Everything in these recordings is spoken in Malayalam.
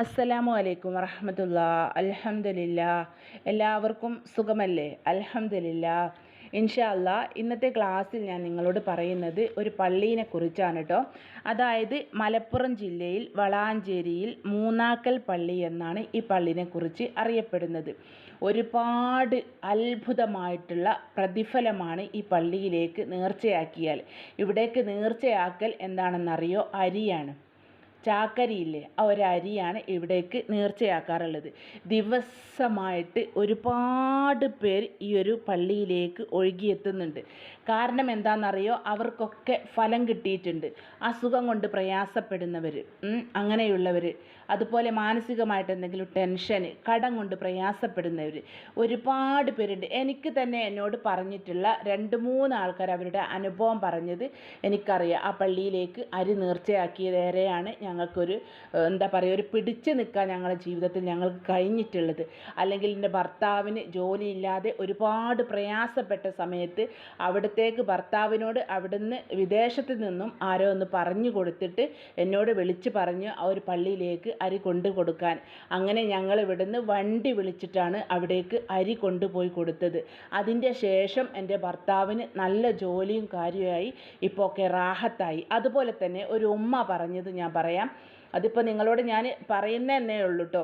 അസ്സലാമു അലൈക്കും വറഹമത്തുള്ള. അലഹമില്ല എല്ലാവർക്കും സുഖമല്ലേ? അലഹമില്ല ഇൻഷാ അല്ലാ ഇന്നത്തെ ക്ലാസ്സിൽ ഞാൻ നിങ്ങളോട് പറയുന്നത് ഒരു പള്ളീനെ കുറിച്ചാണ് കേട്ടോ അതായത് മലപ്പുറം ജില്ലയിൽ വളാഞ്ചേരിയിൽ മൂന്നാക്കൽ പള്ളി എന്നാണ് ഈ പള്ളിനെ കുറിച്ച് അറിയപ്പെടുന്നത്. ഒരുപാട് അത്ഭുതമായിട്ടുള്ള പ്രതിഫലമാണ് ഈ പള്ളിയിലേക്ക് നേർച്ചയാക്കിയാൽ. ഇവിടേക്ക് നേർച്ചയാക്കൽ എന്താണെന്നറിയോ? അരിയാണ്. ചാക്കരിയില്ലേ? ആ ഒരു അരിയാണ് ഇവിടേക്ക് നേർച്ചയാക്കാറുള്ളത്. ദിവസമായിട്ട് ഒരുപാട് പേർ ഈ ഒരു പള്ളിയിലേക്ക് ഒഴുകിയെത്തുന്നുണ്ട്. കാരണം എന്താണെന്നറിയോ? അവർക്കൊക്കെ ഫലം കിട്ടിയിട്ടുണ്ട്. അസുഖം കൊണ്ട് പ്രയാസപ്പെടുന്നവർ അങ്ങനെയുള്ളവർ അതുപോലെ മാനസികമായിട്ട് എന്തെങ്കിലും ടെൻഷൻ കടം കൊണ്ട് പ്രയാസപ്പെടുന്നവർ ഒരുപാട് പേരുണ്ട്. എനിക്ക് തന്നെ എന്നോട് പറഞ്ഞിട്ടുള്ള രണ്ട് മൂന്ന് ആൾക്കാർ അവരുടെ അനുഭവം പറഞ്ഞത് എനിക്കറിയാം. ആ പള്ളിയിലേക്ക് അരി നേർച്ചയാക്കിയതേറെയാണ് ഞങ്ങൾക്കൊരു എന്താ പറയുക ഒരു പിടിച്ചു നിൽക്കാൻ ഞങ്ങളുടെ ജീവിതത്തിൽ ഞങ്ങൾക്ക് കഴിഞ്ഞിട്ടുള്ളത്. അല്ലെങ്കിൽ എന്റെ ഭർത്താവിന് ജോലിയില്ലാതെ ഒരുപാട് പ്രയാസപ്പെട്ട സമയത്ത് അവിടത്തേക്ക് ഭർത്താവിനോട് അവിടുന്ന് വിദേശത്ത് നിന്നും ആരോ ഒന്ന് പറഞ്ഞു കൊടുത്തിട്ട് എന്നോട് വിളിച്ച് പറഞ്ഞു ആ ഒരു പള്ളിയിലേക്ക് അരി കൊണ്ടു കൊടുക്കാൻ. അങ്ങനെ ഞങ്ങൾ ഇവിടുന്ന് വണ്ടി വിളിച്ചിട്ടാണ് അവിടേക്ക് അരി കൊണ്ടുപോയി കൊടുത്തത്. അതിന്റെ ശേഷം എന്റെ ഭർത്താവിന് നല്ല ജോലിയും കാര്യമായി ഇപ്പോൾ ഒക്കെ റാഹത്തായി. അതുപോലെ തന്നെ ഒരു ഉമ്മ പറഞ്ഞത് ഞാൻ പറയാം. അതിപ്പോൾ നിങ്ങളോട് ഞാൻ പറയുന്നതന്നേ ഉള്ളൂ കേട്ടോ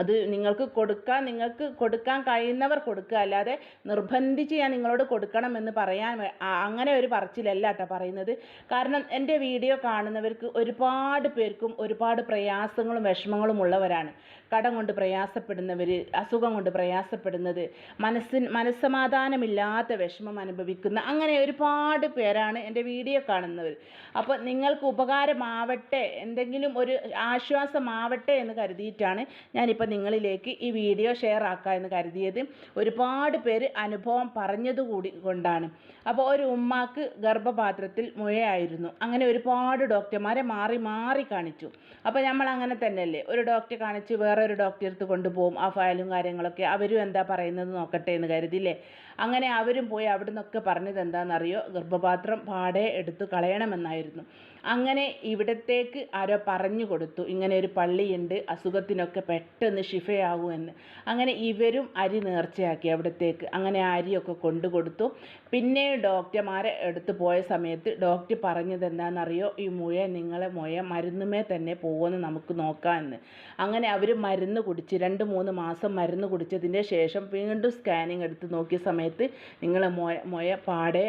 അത് നിങ്ങൾക്ക് കൊടുക്കാൻ നിങ്ങൾക്ക് കൊടുക്കാൻ കഴിയുന്നവർ കൊടുക്കുക. അല്ലാതെ നിർബന്ധിച്ച് ഞാൻ നിങ്ങളോട് കൊടുക്കണമെന്ന് പറയാൻ അങ്ങനെ ഒരു പറച്ചിലല്ല കേട്ടോ പറയുന്നത്. കാരണം എന്റെ വീഡിയോ കാണുന്നവർക്ക് ഒരുപാട് പേർക്കും ഒരുപാട് പ്രയാസങ്ങളും വിഷമങ്ങളും ഉള്ളവരാണ്. കടം കൊണ്ട് പ്രയാസപ്പെടുന്നവർ അസുഖം കൊണ്ട് പ്രയാസപ്പെടുന്നത് മനസ്സിന് മനസ്സമാധാനമില്ലാത്ത വിഷമം അനുഭവിക്കുന്ന അങ്ങനെ ഒരുപാട് പേരാണ് എന്റെ വീഡിയോ കാണുന്നവർ അപ്പോൾ നിങ്ങൾക്ക് ഉപകാരമാവട്ടെ എന്തെങ്കിലും ഒരു ആശ്വാസമാവട്ടെ എന്ന് കരുതിയിട്ടാണ് ഞാനിപ്പോൾ നിങ്ങളിലേക്ക് ഈ വീഡിയോ ഷെയർ ആക്കുക എന്ന് കരുതിയത് ഒരുപാട് പേര് അനുഭവം പറഞ്ഞതുകൂടി കൊണ്ടാണ്. അപ്പോൾ ഒരു ഉമ്മാക്ക് ഗർഭപാത്രത്തിൽ മുഴയായിരുന്നു. അങ്ങനെ ഒരുപാട് ഡോക്ടർമാരെ മാറി മാറി കാണിച്ചു. അപ്പോൾ നമ്മൾ അങ്ങനെ തന്നെയല്ലേ? ഒരു ഡോക്ടറെ കാണിച്ച് വേറെ ഒരു ഡോക്ടറെ അടുത്ത് കൊണ്ടുപോകും ആ ഫയലും കാര്യങ്ങളൊക്കെ അവരും എന്താ പറയുന്നത് നോക്കട്ടെ എന്ന് കരുതില്ലേ അങ്ങനെ അവരും പോയി അവിടെ നിന്നൊക്കെ പറഞ്ഞത് എന്താണെന്നറിയോ? ഗർഭപാത്രം പാടെ എടുത്ത് കളയണമെന്നായിരുന്നു. അങ്ങനെ ഇവിടത്തേക്ക് ആരോ പറഞ്ഞു കൊടുത്തു. ഇങ്ങനെ ഒരു പള്ളിയുണ്ട് അസുഖത്തിനൊക്കെ പെട്ടെന്ന് ഷിഫയാകുമെന്ന് അങ്ങനെ ഇവരും അരി നേർച്ചയാക്കി അവിടത്തേക്ക്. അങ്ങനെ അരിയൊക്കെ കൊണ്ടു കൊടുത്തു. പിന്നെ ഡോക്ടർമാരെ എടുത്ത് പോയ സമയത്ത് ഡോക്ടർ പറഞ്ഞത് എന്താണെന്നറിയോ? ഈ മുഴ നിങ്ങളെ മുഴ മരുന്നുമേ തന്നെ പോകുമെന്ന് നമുക്ക് നോക്കാമെന്ന് അങ്ങനെ അവർ മരുന്ന് കുടിച്ച് രണ്ട് മൂന്ന് മാസം മരുന്ന് കുടിച്ചതിന്റെ ശേഷം വീണ്ടും സ്കാനിങ് എടുത്ത് നോക്കിയ സമയത്ത് നിങ്ങളെ മുഴ മുഴ പാടെ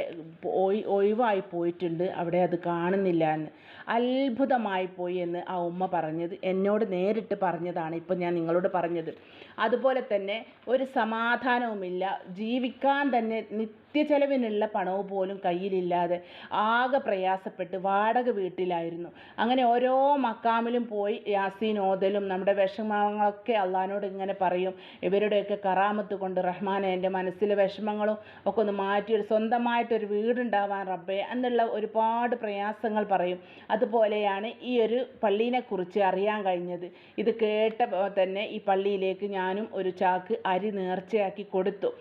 ഒഴിവായി പോയിട്ടുണ്ട്. അവിടെ അത് കാണുന്നില്ല എന്ന്. അത്ഭുതമായി പോയി എന്ന് ആ ഉമ്മ പറഞ്ഞത്. എന്നോട് നേരിട്ട് പറഞ്ഞതാണ് ഇപ്പം ഞാൻ നിങ്ങളോട് പറഞ്ഞത്. അതുപോലെ തന്നെ ഒരു സമാധാനവുമില്ല. ജീവിക്കാൻ തന്നെ നിത്യചെലവിനുള്ള പണവും പോലും കയ്യിലില്ലാതെ ആകെ പ്രയാസപ്പെട്ട് വാടക വീട്ടിലായിരുന്നു. അങ്ങനെ ഓരോ മക്കാമിലും പോയി യാസീൻ ഓതലും നമ്മുടെ വിഷമങ്ങളൊക്കെ അള്ളഹാനോട് ഇങ്ങനെ പറയും. ഇവരുടെയൊക്കെ കറാമത്ത് കൊണ്ട് റഹ്മാനെ എന്റെ മനസ്സിലെ വിഷമങ്ങളും ഒക്കെ ഒന്ന് മാറ്റി ഒരു സ്വന്തമായിട്ടൊരു വീടുണ്ടാവാൻ റബ്ബേ എന്നുള്ള ഒരുപാട് പ്രയാസങ്ങൾ പറയും. അതുപോലെയാണ് ഈ ഒരു പള്ളീനെക്കുറിച്ച് അറിയാൻ കഴിഞ്ഞത്. ഇത് കേട്ട തന്നെ ഈ പള്ളിയിലേക്ക് ഞാനും ഒരു ചാക്ക് അരി നേർച്ചയാക്കി കൊടുത്തു.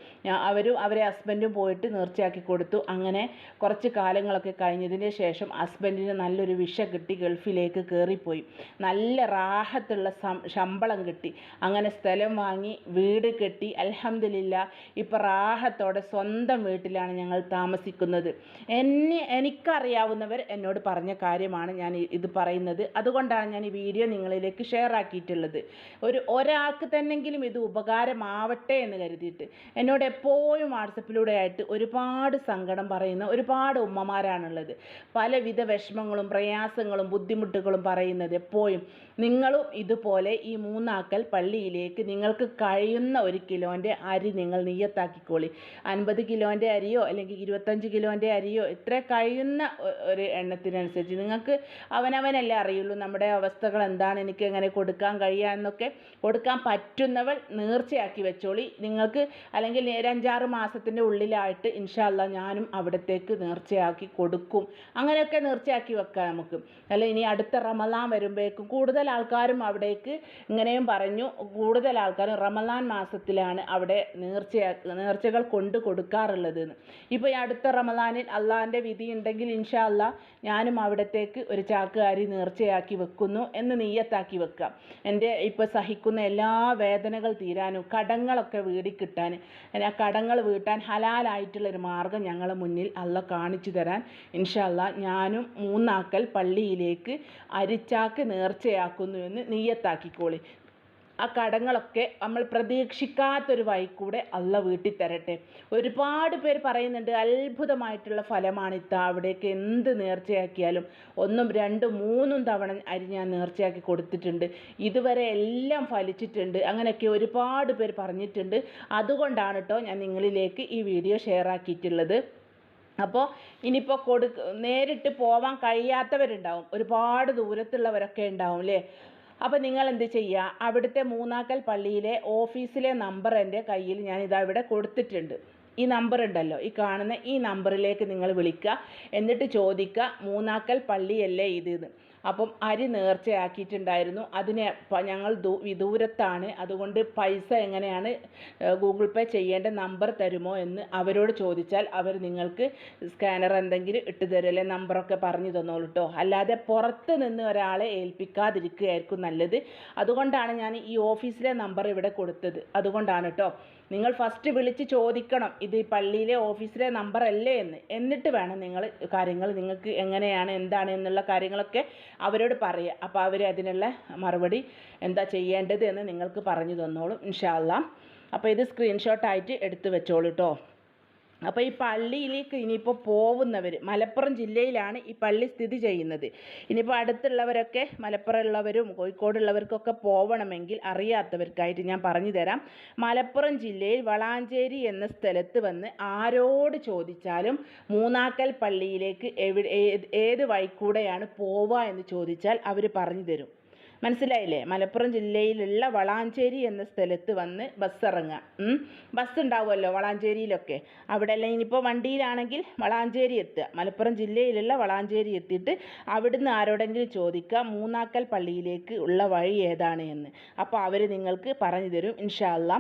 അവരും അവരെ ഹസ്ബൻഡും പോയിട്ട് നേർച്ചയാക്കി കൊടുത്തു. അങ്ങനെ കുറച്ച് കാലങ്ങളൊക്കെ കഴിഞ്ഞതിന് ശേഷം ഹസ്ബൻഡിന് നല്ലൊരു വിഷ കിട്ടി ഗൾഫിലേക്ക് കയറിപ്പോയി നല്ല റാഹത്തുള്ള ശമ്പളം കിട്ടി. അങ്ങനെ സ്ഥലം വാങ്ങി വീട് കെട്ടി. അലഹമില്ല ഇപ്പോൾ റാഹത്തോടെ സ്വന്തം വീട്ടിലാണ് ഞങ്ങൾ താമസിക്കുന്നത്. എന്നെ എനിക്കറിയാവുന്നവർ എന്നോട് പറഞ്ഞ കാര്യമാണ് ഞാൻ ഇത് പറയുന്നത്. അതുകൊണ്ടാണ് ഞാൻ ഈ വീഡിയോ നിങ്ങളിലേക്ക് ഷെയർ ആക്കിയിട്ടുള്ളത്. ഒരു ഒരാൾക്ക് തന്നെങ്കിലും ഇത് ഉപകാരമാവട്ടെ എന്ന് കരുതിയിട്ട്. എന്നോട് എപ്പോഴും വാട്സപ്പിലൂടെ ആയിട്ട് ഒരുപാട് സങ്കടം പറയുന്ന ഒരുപാട് ഉമ്മമാരാണുള്ളത്. പലവിധ വിഷമങ്ങളും പ്രയാസങ്ങളും ബുദ്ധിമുട്ടുകളും പറയുന്നത് എപ്പോഴും നിങ്ങളും ഇതുപോലെ ഈ മൂന്നാക്കൽ പള്ളിയിലേക്ക് നിങ്ങൾക്ക് കഴിയുന്ന ഒരു കിലോന്റെ അരി നിങ്ങൾ നെയ്യത്താക്കിക്കോളി. അൻപത് കിലോന്റെ അരിയോ അല്ലെങ്കിൽ ഇരുപത്തഞ്ച് കിലോന്റെ അരിയോ ഇത്ര കഴിയുന്ന ഒരു എണ്ണത്തിനനുസരിച്ച് നിങ്ങൾക്ക് അവനവനല്ലേ അറിയുള്ളൂ നമ്മുടെ അവസ്ഥകൾ എന്താണ് എനിക്ക് എങ്ങനെ കൊടുക്കാൻ കഴിയുക എന്നൊക്കെ കൊടുക്കാൻ പറ്റുന്നവൾ നേർച്ചയാക്കി വെച്ചോളി. നിങ്ങൾക്ക് അല്ലെങ്കിൽ ഒരു അഞ്ചാറ് മാസത്തിന്റെ ഉള്ളിലായിട്ട് ഇൻഷാല്ല ഞാനും അവിടത്തേക്ക് നേർച്ചയാക്കി കൊടുക്കും. അങ്ങനെയൊക്കെ നേർച്ചയാക്കി വെക്കാം നമുക്ക്. അല്ല ഇനി അടുത്ത റമലാൻ വരുമ്പോഴേക്കും കൂടുതൽ ആൾക്കാരും അവിടേക്ക് ഇങ്ങനെയും പറഞ്ഞു. കൂടുതൽ ആൾക്കാരും റമദാൻ മാസത്തിലാണ് അവിടെ നേർച്ചയാ നേർച്ചകൾ കൊണ്ട് കൊടുക്കാറുള്ളത്. ഇപ്പോൾ ഈ അടുത്ത റമദാനിൽ അള്ളാഹിന്റെ വിധി ഉണ്ടെങ്കിൽ ഇൻഷാ അല്ലാ ഞാനും അവിടത്തേക്ക് ഒരു ചാക്കുകാരി നേർച്ചയാക്കി വെക്കുന്നു എന്ന് നീയത്താക്കി വെക്കാം. എന്റെ ഇപ്പോൾ സഹിക്കുന്ന എല്ലാ വേദനകൾ തീരാനും കടങ്ങളൊക്കെ വീടിക്കിട്ടാൻ ആ കടങ്ങൾ വീട്ടാൻ ഹലാലായിട്ടുള്ളൊരു മാർഗം ഞങ്ങളെ മുന്നിൽ അല്ല കാണിച്ചു തരാൻ. ഇൻഷാ അല്ലാ ഞാനും മൂന്നാക്കൽ പള്ളിയിലേക്ക് അരിച്ചാക്ക് നേർച്ചയാക്കുന്നു എന്ന് നീയത്താക്കിക്കോളി ആ കടങ്ങളൊക്കെ നമ്മൾ പ്രതീക്ഷിക്കാത്തൊരു വഴിക്കൂടെ അള്ള വീട്ടിൽ തരട്ടെ. ഒരുപാട് പേര് പറയുന്നുണ്ട് അത്ഭുതമായിട്ടുള്ള ഫലമാണ് ഇത്ത അവിടേക്ക് എന്ത് നേർച്ചയാക്കിയാലും ഒന്നും രണ്ടും മൂന്നും തവണ അരി ഞാൻ നേർച്ചയാക്കി കൊടുത്തിട്ടുണ്ട്. ഇതുവരെ എല്ലാം ഫലിച്ചിട്ടുണ്ട്. അങ്ങനെയൊക്കെ ഒരുപാട് പേര് പറഞ്ഞിട്ടുണ്ട്. അതുകൊണ്ടാണ് കേട്ടോ ഞാൻ നിങ്ങളിലേക്ക് ഈ വീഡിയോ ഷെയർ ആക്കിയിട്ടുള്ളത്. അപ്പോൾ ഇനിയിപ്പോൾ കൊടു നേരിട്ട് പോവാൻ കഴിയാത്തവരുണ്ടാവും. ഒരുപാട് ദൂരത്തുള്ളവരൊക്കെ ഉണ്ടാവും അല്ലേ അപ്പോൾ നിങ്ങൾ എന്ത് ചെയ്യുക അവിടുത്തെ മൂന്നാക്കൽ പള്ളിയിലെ ഓഫീസിലെ നമ്പർ എന്റെ കയ്യിൽ ഞാൻ ഇതാ ഇവിടെ കൊടുത്തിട്ടുണ്ട്. ഈ നമ്പർ ഉണ്ടല്ലോ. ഈ കാണുന്ന ഈ നമ്പറിലേക്ക് നിങ്ങൾ വിളിക്കുക. എന്നിട്ട് ചോദിക്കുക മൂന്നാക്കൽ പള്ളിയല്ലേ ഇത് അപ്പം അരി നേർച്ചയാക്കിയിട്ടുണ്ടായിരുന്നു. അതിനെ ഞങ്ങൾ ദൂ വിദൂരത്താണ്. അതുകൊണ്ട് പൈസ എങ്ങനെയാണ് ഗൂഗിൾ പേ ചെയ്യേണ്ട നമ്പർ തരുമോ എന്ന് അവരോട് ചോദിച്ചാൽ അവർ നിങ്ങൾക്ക് സ്കാനർ എന്തെങ്കിലും ഇട്ട് തരുമല്ലേ നമ്പറൊക്കെ പറഞ്ഞു തന്നോളൂ കേട്ടോ അല്ലാതെ പുറത്ത് നിന്ന് ഒരാളെ ഏൽപ്പിക്കാതിരിക്കുകയായിരിക്കും നല്ലത്. അതുകൊണ്ടാണ് ഞാൻ ഈ ഓഫീസിലെ നമ്പർ ഇവിടെ കൊടുത്തത്. അതുകൊണ്ടാണ് കേട്ടോ നിങ്ങൾ ഫസ്റ്റ് വിളിച്ച് ചോദിക്കണം ഇത് ഈ പള്ളിയിലെ ഓഫീസിലെ നമ്പർ അല്ലേ എന്ന്. എന്നിട്ട് വേണം നിങ്ങൾ കാര്യങ്ങൾ നിങ്ങൾക്ക് എങ്ങനെയാണ് എന്താണ് എന്നുള്ള കാര്യങ്ങളൊക്കെ അവരോട് പറയുക. അപ്പോൾ അവർ അതിനുള്ള മറുപടി എന്താ ചെയ്യേണ്ടത് എന്ന് നിങ്ങൾക്ക് പറഞ്ഞു തന്നോളും ഇൻഷാ അള്ളാ അപ്പോൾ ഇത് സ്ക്രീൻഷോട്ടായിട്ട് എടുത്ത് വെച്ചോളൂ കേട്ടോ അപ്പോൾ ഈ പള്ളിയിലേക്ക് ഇനിയിപ്പോൾ പോകുന്നവർ മലപ്പുറം ജില്ലയിലാണ് ഈ പള്ളി സ്ഥിതി ചെയ്യുന്നത്. ഇനിയിപ്പോൾ അടുത്തുള്ളവരൊക്കെ മലപ്പുറം ഉള്ളവരും കോഴിക്കോടുള്ളവർക്കൊക്കെ പോവണമെങ്കിൽ അറിയാത്തവർക്കായിട്ട് ഞാൻ പറഞ്ഞു തരാം. മലപ്പുറം ജില്ലയിൽ വളാഞ്ചേരി എന്ന സ്ഥലത്ത് വന്ന് ആരോട് ചോദിച്ചാലും മൂന്നാക്കൽ പള്ളിയിലേക്ക് എവിടെ ഏത് വഴിക്കൂടെയാണ് പോവുക എന്ന് ചോദിച്ചാൽ അവർ പറഞ്ഞു തരും. മനസ്സിലായില്ലേ? മലപ്പുറം ജില്ലയിലുള്ള വളാഞ്ചേരി എന്ന സ്ഥലത്ത് വന്ന് ബസ് ഇറങ്ങുക. ബസ് ഉണ്ടാവുമല്ലോ വളാഞ്ചേരിയിലൊക്കെ. അവിടെ എല്ലാം ഇനിയിപ്പോൾ വണ്ടിയിലാണെങ്കിൽ വളാഞ്ചേരി എത്തുക. മലപ്പുറം ജില്ലയിലുള്ള വളാഞ്ചേരി എത്തിയിട്ട് അവിടുന്ന് ആരോടെങ്കിലും ചോദിക്കുക മൂന്നാക്കൽ പള്ളിയിലേക്ക് ഉള്ള വഴി ഏതാണ് എന്ന്. അപ്പോൾ അവർ നിങ്ങൾക്ക് പറഞ്ഞു തരും ഇൻഷാ അല്ലാ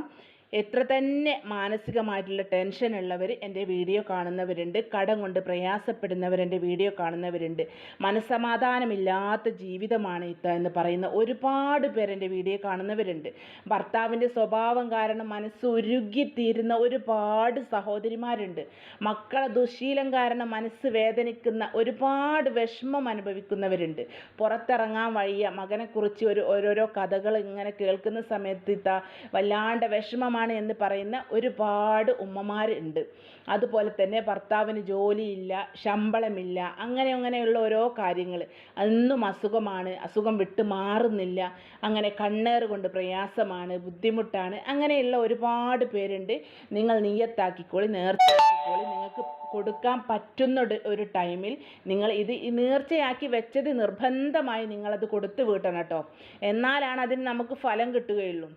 എത്ര തന്നെ മാനസികമായിട്ടുള്ള ടെൻഷൻ ഉള്ളവർ എന്റെ വീഡിയോ കാണുന്നവരുണ്ട് കടം കൊണ്ട് പ്രയാസപ്പെടുന്നവർ എന്റെ വീഡിയോ കാണുന്നവരുണ്ട്. മനസ്സമാധാനമില്ലാത്ത ജീവിതമാണ് ഇത്ത എന്ന് പറയുന്ന ഒരുപാട് പേരെന്റെ വീഡിയോ കാണുന്നവരുണ്ട്. ഭർത്താവിന്റെ സ്വഭാവം കാരണം മനസ്സ് ഉരുകിത്തീരുന്ന ഒരുപാട് സഹോദരിമാരുണ്ട്. മക്കളെ ദുശീലം കാരണം മനസ്സ് വേദനിക്കുന്ന ഒരുപാട് വിഷമം അനുഭവിക്കുന്നവരുണ്ട്. പുറത്തിറങ്ങാൻ വയ്യ മകനെക്കുറിച്ച് ഒരു ഓരോരോ കഥകൾ ഇങ്ങനെ കേൾക്കുന്ന സമയത്ത് ഇത്ത വല്ലാണ്ട് വിഷമമാണ് എന്ന് പറയുന്ന ഒരുപാട് ഉമ്മമാരുണ്ട്. അതുപോലെ തന്നെ ഭർത്താവിന് ജോലിയില്ല ശമ്പളമില്ല അങ്ങനെ അങ്ങനെയുള്ള ഓരോ കാര്യങ്ങൾ. അന്നും അസുഖമാണ് അസുഖം വിട്ട് മാറുന്നില്ല അങ്ങനെ കണ്ണേറ് കൊണ്ട് പ്രയാസമാണ് ബുദ്ധിമുട്ടാണ് അങ്ങനെയുള്ള ഒരുപാട് പേരുണ്ട്. നിങ്ങൾ നീയത്താക്കിക്കോളി നേർച്ചയാക്കിക്കോളി നിങ്ങൾക്ക് കൊടുക്കാൻ പറ്റുന്ന ഒരു- ടൈമിൽ നിങ്ങൾ ഇത് നേർച്ചയാക്കി വെച്ചത് നിർബന്ധമായി നിങ്ങളത് കൊടുത്തു വീട്ടണം കേട്ടോ. എന്നാലാണ് അതിന് നമുക്ക് ഫലം കിട്ടുകയുള്ളൂ.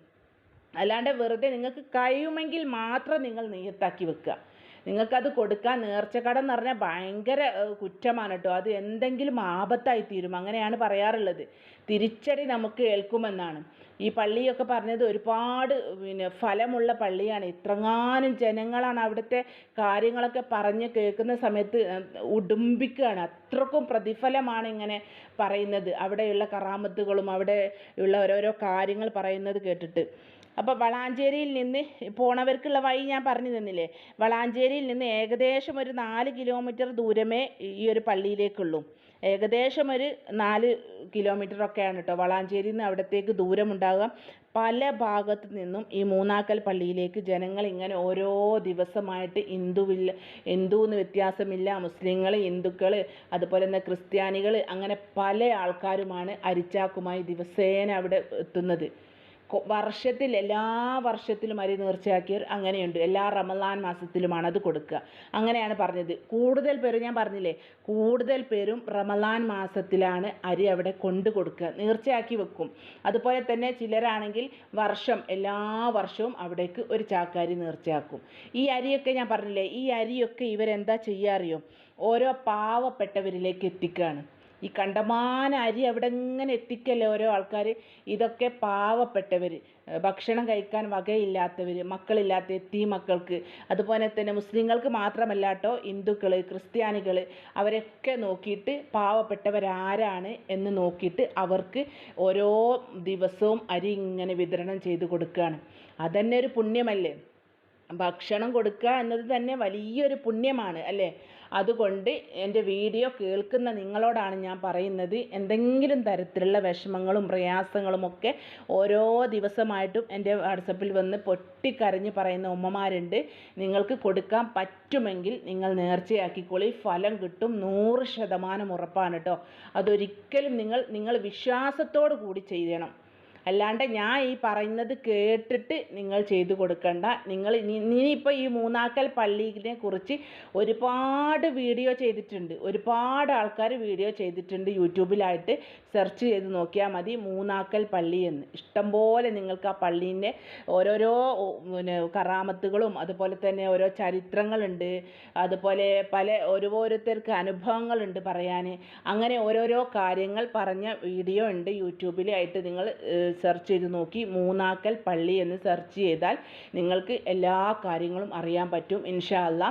അല്ലാണ്ട് വെറുതെ നിങ്ങൾക്ക് കഴിയുമെങ്കിൽ മാത്രം നിങ്ങൾ നെയ്യത്താക്കി വെക്കുക. നിങ്ങൾക്കത് കൊടുക്കാൻ നേർച്ചക്കടം എന്ന് പറഞ്ഞാൽ ഭയങ്കര കുറ്റമാണ് കേട്ടോ. അത് എന്തെങ്കിലും ആപത്തായി തീരും. അങ്ങനെയാണ് പറയാറുള്ളത്. തിരിച്ചടി നമുക്ക് ഏൽക്കുമെന്നാണ്. ഈ പള്ളിയൊക്കെ പറഞ്ഞത് ഒരുപാട് പിന്നെ ഫലമുള്ള പള്ളിയാണ്. ഇത്രങ്ങാനും ജനങ്ങളാണ് അവിടുത്തെ കാര്യങ്ങളൊക്കെ പറഞ്ഞ് കേൾക്കുന്ന സമയത്ത് ഉടുമ്പിക്കുകയാണ്. അത്രക്കും പ്രതിഫലമാണ് ഇങ്ങനെ പറയുന്നത്. അവിടെയുള്ള കറാമത്തുകളും അവിടെ ഉള്ള ഓരോരോ കാര്യങ്ങൾ പറയുന്നത് കേട്ടിട്ട്. അപ്പോൾ വളാഞ്ചേരിയിൽ നിന്ന് പോണവർക്കുള്ള വഴി ഞാൻ പറഞ്ഞു തന്നില്ലേ? വളാഞ്ചേരിയിൽ നിന്ന് ഏകദേശം ഒരു നാല് കിലോമീറ്റർ ദൂരമേ ഈ ഒരു പള്ളിയിലേക്കുള്ളൂ. ഏകദേശം ഒരു നാല് കിലോമീറ്ററൊക്കെയാണ് കേട്ടോ വളാഞ്ചേരിയിൽ നിന്ന് അവിടത്തേക്ക് ദൂരമുണ്ടാകുക പല ഭാഗത്തു നിന്നും ഈ മൂന്നാക്കൽ പള്ളിയിലേക്ക് ജനങ്ങൾ ഇങ്ങനെ ഓരോ ദിവസമായിട്ട് ഹിന്ദുവില്ല ഹിന്ദുവെന്ന് വ്യത്യാസമില്ല മുസ്ലിങ്ങൾ ഹിന്ദുക്കൾ അതുപോലെ തന്നെ ക്രിസ്ത്യാനികൾ അങ്ങനെ പല ആൾക്കാരുമാണ് അരിച്ചാക്കുമായി ദിവസേന അവിടെ എത്തുന്നത്. വർഷത്തിൽ എല്ലാ വർഷത്തിലും അരി നേർച്ചയാക്കിയവർ അങ്ങനെയുണ്ട്. എല്ലാ റമദാൻ മാസത്തിലുമാണ് അത് കൊടുക്കുക. അങ്ങനെയാണ് പറഞ്ഞത്. കൂടുതൽ പേരും ഞാൻ പറഞ്ഞില്ലേ കൂടുതൽ പേരും റമദാൻ മാസത്തിലാണ് അരി അവിടെ കൊണ്ടു കൊടുക്കുക. നേർച്ചയാക്കി വെക്കും. അതുപോലെ തന്നെ ചിലരാണെങ്കിൽ വർഷം എല്ലാ വർഷവും അവിടേക്ക് ഒരു ചാക്കാരി നേർച്ചയാക്കും. ഈ അരിയൊക്കെ ഞാൻ പറഞ്ഞില്ലേ ഈ അരിയൊക്കെ ഇവരെന്താ ചെയ്യുക അറിയോ ഓരോ പാവപ്പെട്ടവരിലേക്ക് എത്തിക്കുകയാണ്. ഈ കണ്ടമാന അരി അവിടെ ഇങ്ങനെ എത്തിക്കല്ലേ ഓരോ ആൾക്കാർ ഇതൊക്കെ പാവപ്പെട്ടവർ ഭക്ഷണം കഴിക്കാൻ വകയില്ലാത്തവർ മക്കളില്ലാത്ത എത്തി മക്കൾക്ക്. അതുപോലെ തന്നെ മുസ്ലിങ്ങൾക്ക് മാത്രമല്ല കേട്ടോ ഹിന്ദുക്കൾ ക്രിസ്ത്യാനികൾ അവരൊക്കെ നോക്കിയിട്ട് പാവപ്പെട്ടവരാരാണ് എന്ന് നോക്കിയിട്ട് അവർക്ക് ഓരോ ദിവസവും അരി ഇങ്ങനെ വിതരണം ചെയ്ത് കൊടുക്കുകയാണ് അതന്നെ ഒരു പുണ്യമല്ലേ? ഭക്ഷണം കൊടുക്കുക എന്നത് തന്നെ വലിയൊരു പുണ്യമാണ് അല്ലേ? അതുകൊണ്ട് എന്റെ വീഡിയോ കേൾക്കുന്ന നിങ്ങളോടാണ് ഞാൻ പറയുന്നത്. എന്തെങ്കിലും തരത്തിലുള്ള വിഷമങ്ങളും പ്രയാസങ്ങളും ഒക്കെ ഓരോ ദിവസമായിട്ടും എന്റെ വാട്സപ്പിൽ വന്ന് പൊട്ടിക്കരഞ്ഞ് പറയുന്ന ഉമ്മമാരുണ്ട്. നിങ്ങൾക്ക് കൊടുക്കാൻ പറ്റുമെങ്കിൽ നിങ്ങൾ നേർച്ചയാക്കിക്കോളി. ഫലം കിട്ടും നൂറ് ശതമാനം ഉറപ്പാണ് കേട്ടോ. അതൊരിക്കലും നിങ്ങൾ നിങ്ങൾ വിശ്വാസത്തോടു കൂടി ചെയ്യണം. അല്ലാണ്ട് ഞാൻ ഈ പറയുന്നത് കേട്ടിട്ട് നിങ്ങൾ ചെയ്തു കൊടുക്കണ്ട. നിങ്ങൾ ഇനി ഇനിയിപ്പോൾ ഈ മൂന്നാക്കൽ പള്ളിനെ കുറിച്ച് ഒരുപാട് വീഡിയോ ചെയ്തിട്ടുണ്ട്. ഒരുപാട് ആൾക്കാർ വീഡിയോ ചെയ്തിട്ടുണ്ട് യൂട്യൂബിലായിട്ട് സെർച്ച് ചെയ്ത് നോക്കിയാൽ മതി മൂന്നാക്കൽ പള്ളി എന്ന്. ഇഷ്ടംപോലെ നിങ്ങൾക്ക് ആ പള്ളീന്റെ ഓരോരോ പിന്നെ കറാമത്തുകളും അതുപോലെ തന്നെ ഓരോ ചരിത്രങ്ങളുണ്ട്. അതുപോലെ പല ഓരോരുത്തർക്ക് അനുഭവങ്ങളുണ്ട് പറയാൻ. അങ്ങനെ ഓരോരോ കാര്യങ്ങൾ പറഞ്ഞ വീഡിയോ ഉണ്ട് യൂട്യൂബിലായിട്ട് നിങ്ങൾ സെർച്ച് ചെയ്ത് നോക്കി. മൂന്നാക്കൽ പള്ളി എന്ന് സെർച്ച് ചെയ്താൽ നിങ്ങൾക്ക് എല്ലാ കാര്യങ്ങളും അറിയാൻ പറ്റും ഇൻഷാ അല്ലാ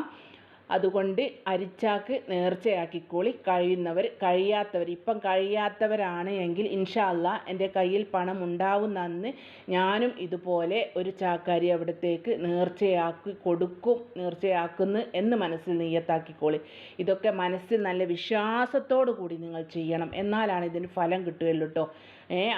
അതുകൊണ്ട് അരിച്ചാക്ക് നേർച്ചയാക്കിക്കോളി. കഴിയുന്നവർ കഴിയാത്തവർ. ഇപ്പം കഴിയാത്തവരാണ് എങ്കിൽ ഇൻഷാല്ല എന്റെ കയ്യിൽ പണം ഉണ്ടാവുന്ന അന്ന് ഞാനും ഇതുപോലെ ഒരു ചാക്കാരി അവിടത്തേക്ക് നേർച്ചയാക്കി കൊടുക്കും നേർച്ചയാക്കുന്നു എന്ന് മനസ്സിൽ നെയ്യത്താക്കിക്കോളി. ഇതൊക്കെ മനസ്സിൽ നല്ല വിശ്വാസത്തോടു കൂടി നിങ്ങൾ ചെയ്യണം. എന്നാലാണ് ഇതിന് ഫലം കിട്ടുകയുള്ളൂ കേട്ടോ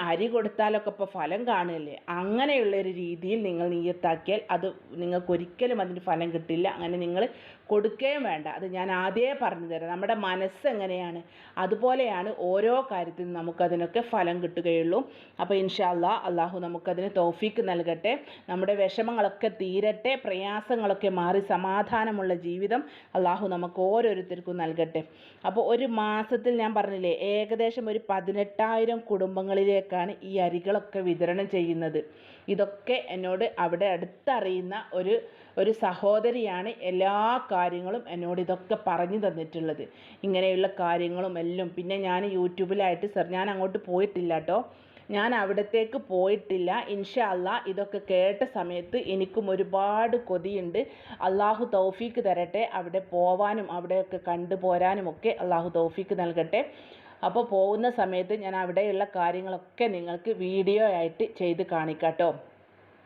അരി കൊടുത്താലൊക്കെ ഇപ്പോൾ ഫലം കാണുകയല്ലേ? അങ്ങനെയുള്ളൊരു രീതിയിൽ നിങ്ങൾ നീയത്താക്കിയാൽ അത് നിങ്ങൾക്ക് ഒരിക്കലും അതിന് ഫലം കിട്ടില്ല. അങ്ങനെ നിങ്ങൾ കൊടുക്കുകയും വേണ്ട. അത് ഞാൻ ആദ്യമേ പറഞ്ഞു തരാം. നമ്മുടെ മനസ്സ് എങ്ങനെയാണ്? അതുപോലെയാണ് ഓരോ കാര്യത്തിനും നമുക്കതിനൊക്കെ ഫലം കിട്ടുകയുള്ളൂ. അപ്പോൾ ഇൻഷാല്ലാ അള്ളാഹു നമുക്കതിന് തോഫീക്ക് നൽകട്ടെ. നമ്മുടെ വിഷമങ്ങളൊക്കെ തീരട്ടെ. പ്രയാസങ്ങളൊക്കെ മാറി സമാധാനമുള്ള ജീവിതം അള്ളാഹു നമുക്ക് ഓരോരുത്തർക്കും നൽകട്ടെ. അപ്പോൾ ഒരു മാസത്തിൽ ഞാൻ പറഞ്ഞില്ലേ ഏകദേശം ഒരു പതിനെട്ടായിരം കുടുംബങ്ങളിലേക്കാണ് ഈ അരികളൊക്കെ വിതരണം ചെയ്യുന്നത്. ഇതൊക്കെ എന്നോട് അവിടെ അടുത്തറിയുന്ന ഒരു ഒരു സഹോദരിയാണ് എല്ലാ കാര്യങ്ങളും എന്നോട് ഇതൊക്കെ പറഞ്ഞു തന്നിട്ടുള്ളത്. ഇങ്ങനെയുള്ള കാര്യങ്ങളും എല്ലാം. പിന്നെ ഞാൻ യൂട്യൂബിലായിട്ട് സർ ഞാൻ അങ്ങോട്ട് പോയിട്ടില്ല കേട്ടോ ഞാൻ അവിടത്തേക്ക് പോയിട്ടില്ല. ഇൻഷാ അള്ളാ ഇതൊക്കെ കേട്ട സമയത്ത് എനിക്കും ഒരുപാട് കൊതിയുണ്ട്. അള്ളാഹു തൗഫീക്ക് തരട്ടെ. അവിടെ പോവാനും അവിടെയൊക്കെ കണ്ടു പോരാനും ഒക്കെ അള്ളാഹു തൗഫീക്ക് നൽകട്ടെ. അപ്പോൾ പോകുന്ന സമയത്ത് ഞാൻ അവിടെയുള്ള കാര്യങ്ങളൊക്കെ നിങ്ങൾക്ക് വീഡിയോ ആയിട്ട് ചെയ്ത് കാണിക്കാം കേട്ടോ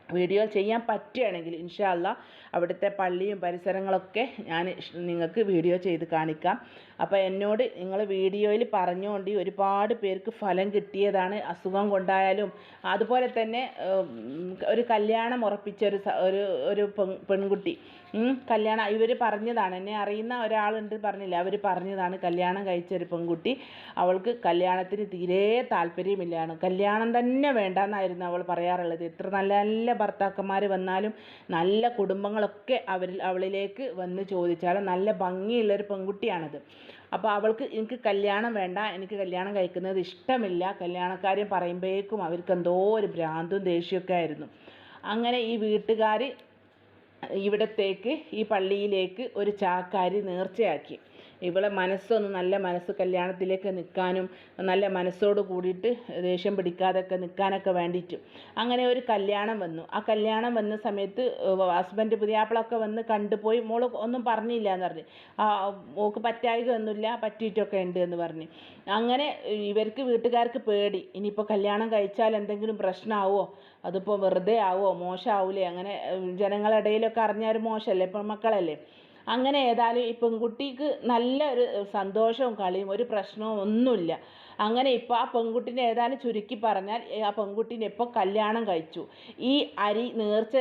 വീഡിയോ ചെയ്യാൻ പറ്റുകയാണെങ്കിൽ ഇൻഷാ അല്ലാ അവിടുത്തെ പള്ളിയും പരിസരങ്ങളൊക്കെ ഞാൻ നിങ്ങൾക്ക് വീഡിയോ ചെയ്ത് കാണിക്കാം. അപ്പോൾ എന്നോട് നിങ്ങൾ വീഡിയോയിൽ പറഞ്ഞുകൊണ്ട് ഒരുപാട് പേർക്ക് ഫലം കിട്ടിയതാണ്. അസുഖം കൊണ്ടായാലും അതുപോലെ തന്നെ ഒരു കല്യാണം ഉറപ്പിച്ച ഒരു ഒരു ഒരു പെൺകുട്ടി. കല്യാണം ഇവർ പറഞ്ഞതാണ്. എന്നെ അറിയുന്ന ഒരാളുണ്ട് പറഞ്ഞില്ല? അവർ പറഞ്ഞതാണ് കല്യാണം കഴിച്ച ഒരു പെൺകുട്ടി. അവൾക്ക് കല്യാണത്തിന് തീരെ താല്പര്യമില്ലാണ് കല്യാണം തന്നെ വേണ്ടെന്നായിരുന്നു അവൾ പറയാറുള്ളത്. എത്ര നല്ല നല്ല ഭർത്താക്കന്മാർ വന്നാലും നല്ല കുടുംബങ്ങളൊക്കെ അവരിൽ അവളിലേക്ക് വന്ന് ചോദിച്ചാൽ നല്ല ഭംഗിയുള്ളൊരു പെൺകുട്ടിയാണത്. അപ്പോൾ അവൾക്ക് എനിക്ക് കല്യാണം വേണ്ട എനിക്ക് കല്യാണം കഴിക്കുന്നത് ഇഷ്ടമില്ല. കല്യാണക്കാര്യം പറയുമ്പോഴേക്കും അവർക്ക് എന്തോ ഒരു ഭ്രാന്തും ദേഷ്യമൊക്കെ ആയിരുന്നു. അങ്ങനെ ഈ വീട്ടുകാർ ഇവിടത്തേക്ക് ഈ പള്ളിയിലേക്ക് ഒരു ചാക്കാരി നേർച്ചയാക്കി. ഇവളെ മനസ്സൊന്ന് നല്ല മനസ്സ് കല്യാണത്തിലേക്ക് നിൽക്കാനും നല്ല മനസ്സോട് കൂടിയിട്ട് ദേഷ്യം പിടിക്കാതെയൊക്കെ നിൽക്കാനൊക്കെ വേണ്ടിയിട്ട്. അങ്ങനെ ഒരു കല്യാണം വന്നു. ആ കല്യാണം വന്ന സമയത്ത് ഹസ്ബൻഡ് പുതിയാപ്പിളൊക്കെ വന്ന് കണ്ടുപോയി മോൾ ഒന്നും പറഞ്ഞില്ല എന്ന് പറഞ്ഞു. മോൾക്ക് പറ്റായിക ഒന്നുമില്ല പറ്റിയിട്ടൊക്കെ ഉണ്ട് എന്ന് പറഞ്ഞു. അങ്ങനെ ഇവർക്ക് വീട്ടുകാർക്ക് പേടി. ഇനിയിപ്പോൾ കല്യാണം കഴിച്ചാൽ എന്തെങ്കിലും പ്രശ്നമാവോ അതിപ്പോൾ വെറുതെ ആവോ? മോശമാവൂലേ അങ്ങനെ ജനങ്ങളിടയിലൊക്കെ അറിഞ്ഞാൽ മോശമല്ലേ ഇപ്പം മക്കളല്ലേ? അങ്ങനെ ഏതായാലും ഈ പെൺകുട്ടിക്ക് നല്ല ഒരു സന്തോഷവും കളിയും ഒരു പ്രശ്നവും ഒന്നുമില്ല. അങ്ങനെ ഇപ്പോൾ ആ പെൺകുട്ടീനെ ഏതായാലും ചുരുക്കി പറഞ്ഞാൽ ആ പെൺകുട്ടീനെ ഇപ്പോൾ കല്യാണം കഴിച്ചു. ഈ അരി നേർച്ച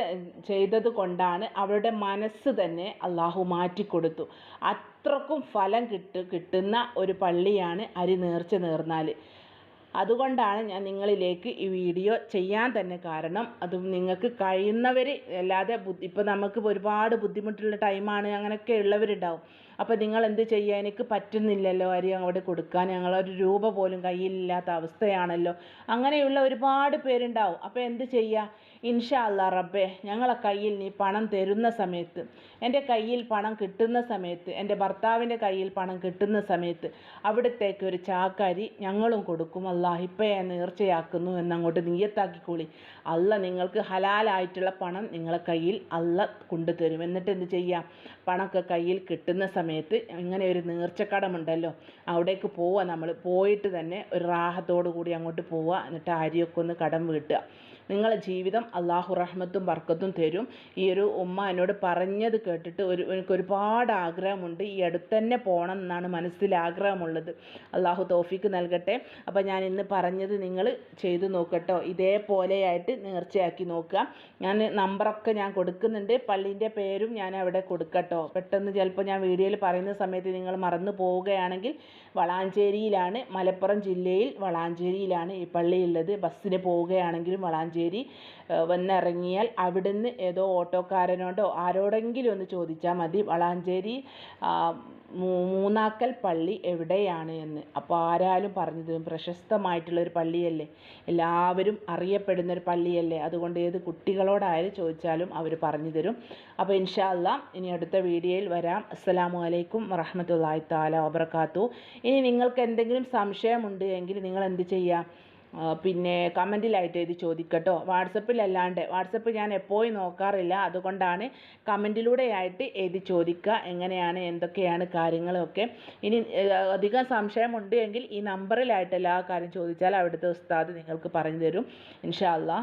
ചെയ്തത് കൊണ്ടാണ് അവളുടെ മനസ്സ് തന്നെ അള്ളാഹു മാറ്റിക്കൊടുത്തു അത്രക്കും ഫലം കിട്ടു കിട്ടുന്ന ഒരു പള്ളിയാണ് അരി നേർച്ച നേർന്നാൽ അതുകൊണ്ടാണ് ഞാൻ നിങ്ങളിലേക്ക് ഈ വീഡിയോ ചെയ്യാൻ തന്നെ കാരണം. അത് നിങ്ങൾക്ക് കഴിയുന്നവർ അല്ലാതെ ബുദ്ധി ഇപ്പോൾ നമുക്ക് ഒരുപാട് ബുദ്ധിമുട്ടുള്ള ടൈമാണ് അങ്ങനെയൊക്കെ ഉള്ളവരുണ്ടാവും. അപ്പോൾ നിങ്ങൾ എന്ത് ചെയ്യുക എനിക്ക് പറ്റുന്നില്ലല്ലോ അരി അങ്ങോട്ട് കൊടുക്കാൻ. ഞങ്ങളൊരു രൂപ പോലും കയ്യിലില്ലാത്ത അവസ്ഥയാണല്ലോ. അങ്ങനെയുള്ള ഒരുപാട് പേരുണ്ടാവും. അപ്പോൾ എന്ത് ചെയ്യുക ഇൻഷാ അല്ലാ റബ്ബേ ഞങ്ങളെ കയ്യിൽ നീ പണം തരുന്ന സമയത്ത് എന്റെ കയ്യിൽ പണം കിട്ടുന്ന സമയത്ത് എന്റെ ഭർത്താവിന്റെ കയ്യിൽ പണം കിട്ടുന്ന സമയത്ത് അവിടത്തേക്ക് ഒരു ചാക്കാരി ഞങ്ങളും കൊടുക്കും. അല്ലാ ഞാൻ നേർച്ചയാക്കുന്നു എന്നങ്ങോട്ട് നീയത്താക്കിക്കോളി. അല്ല നിങ്ങൾക്ക് ഹലാലായിട്ടുള്ള പണം നിങ്ങളെ കയ്യിൽ അല്ല കൊണ്ടുതരും. എന്നിട്ട് എന്ത് ചെയ്യാം? പണമൊക്കെ കയ്യിൽ കിട്ടുന്ന സമയത്ത് ഇങ്ങനെ ഒരു നേർച്ചക്കടമുണ്ടല്ലോ അവിടേക്ക് പോവുക നമ്മൾ പോയിട്ട് തന്നെ ഒരു റാഹത്തോടു കൂടി അങ്ങോട്ട് പോവുക എന്നിട്ട് അരിയൊക്കെ ഒന്ന് കടം വീട്ടുക. നിങ്ങളെ ജീവിതം അള്ളാഹു റഹ്മത്തും ബർക്കത്തും തരും. ഈ ഒരു ഉമ്മ എന്നോട് പറഞ്ഞത് കേട്ടിട്ട് ഒരു എനിക്ക് ഒരുപാട് ആഗ്രഹമുണ്ട്. ഈ അടുത്തന്നെ പോകണം എന്നാണ് മനസ്സിൽ ആഗ്രഹമുള്ളത്. അള്ളാഹു തോഫിക്ക് നൽകട്ടെ. അപ്പോൾ ഞാൻ ഇന്ന് പറഞ്ഞത് നിങ്ങൾ ചെയ്തു നോക്കട്ടോ. ഇതേപോലെയായിട്ട് നേർച്ചയാക്കി നോക്കുക. ഞാൻ നമ്പറൊക്കെ ഞാൻ കൊടുക്കുന്നുണ്ട്. പള്ളീന്റെ പേരും ഞാൻ അവിടെ കൊടുക്കട്ടോ. പെട്ടെന്ന് ചിലപ്പോൾ ഞാൻ വീഡിയോയിൽ പറയുന്ന സമയത്ത് നിങ്ങൾ മറന്നു പോവുകയാണെങ്കിൽ വളാഞ്ചേരിയിലാണ്. മലപ്പുറം ജില്ലയിൽ വളാഞ്ചേരിയിലാണ് ഈ പള്ളിയുള്ളത്. ബസ്സിന് പോവുകയാണെങ്കിലും വളാഞ്ചേരി വന്നിറങ്ങിയാൽ അവിടുന്ന് ഏതോ ഓട്ടോക്കാരനോടോ ആരോടെങ്കിലും ഒന്ന് ചോദിച്ചാൽ മതി. വളാഞ്ചേരി മൂന്നാക്കൽ പള്ളി എവിടെയാണ് എന്ന്. അപ്പോൾ ആരാലും പറഞ്ഞു തരും. പ്രശസ്തമായിട്ടുള്ള ഒരു പള്ളിയല്ലേ. എല്ലാവരും അറിയപ്പെടുന്ന ഒരു പള്ളിയല്ലേ. അതുകൊണ്ട് ഏത് കുട്ടികളോടായാലും ചോദിച്ചാലും അവർ പറഞ്ഞു തരും. അപ്പോൾ ഇൻഷാ ഇനി അടുത്ത വീഡിയോയിൽ വരാം. അസ്സലാമു അലൈക്കും വറഹമത്തല്ലാഹി താല വബർക്കാത്തു ഇനി നിങ്ങൾക്ക് എന്തെങ്കിലും സംശയമുണ്ട് എങ്കിൽ നിങ്ങൾ എന്ത് ചെയ്യുക പിന്നെ കമന്റിലായിട്ട് എഴുതി ചോദിക്കട്ടോ. വാട്സപ്പിലല്ലാണ്ട്. വാട്സപ്പ് ഞാൻ എപ്പോഴും നോക്കാറില്ല. അതുകൊണ്ടാണ് കമന്റിലൂടെയായിട്ട് എഴുതി ചോദിക്കുക. എങ്ങനെയാണ് എന്തൊക്കെയാണ് കാര്യങ്ങളൊക്കെ. ഇനി അധികം സംശയമുണ്ട് എങ്കിൽ ഈ നമ്പറിലായിട്ട് എല്ലാ കാര്യം ചോദിച്ചാൽ അവിടുത്തെ ഉസ്താദ് നിങ്ങൾക്ക് പറഞ്ഞു തരും ഇൻഷാ അല്ലാ